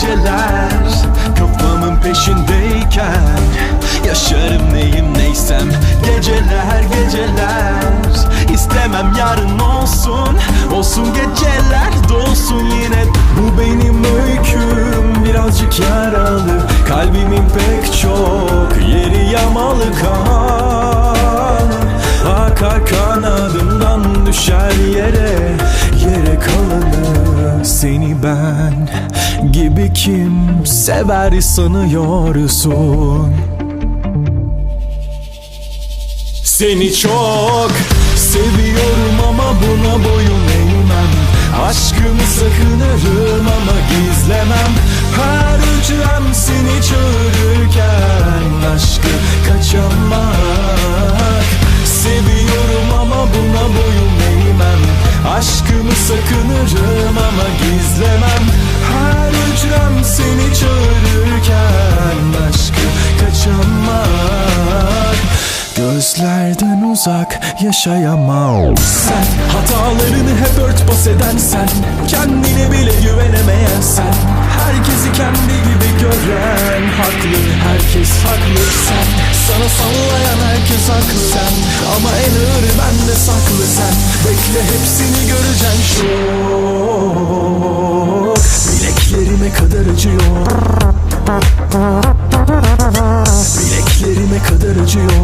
geceler. Kafamın peşindeyken Yaşarım neyim neysem. Geceler geceler. İstemem yarın olsun. Olsun geceler dolsun yine. Bu benim öyküm Birazcık yaralı. Kalbimin pek çok Yeri yamalı kan. Ben Gibi kim sever sanıyorsun? Seni çok seviyorum ama buna boyun eğmem. Aşkımı sakınırım ama gizlemem. Her hücrem seni çağırırken uzak yaşayamam. Sen hatalarını hep örtbas eden sen Kendine bile güvenemeyen sen Herkesi kendi gibi gören Haklı herkes haklı sen. Sana sallayan herkes haklı sen Ama en ağırı bende saklı sen. Bekle hepsini göreceksin şok Bileklerime kadar acıyor. Bileklerime kadar acıyor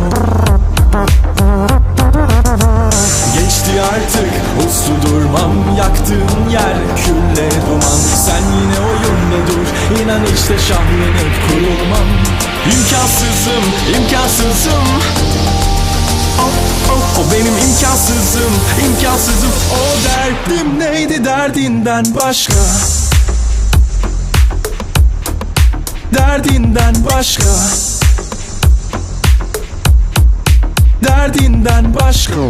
İnan işte şahlanıp kurulmam İmkansızım, imkansızım. Oh, oh, o benim imkansızım, imkansızım. O derdim neydi derdinden başka? Derdinden başka? Derdinden başka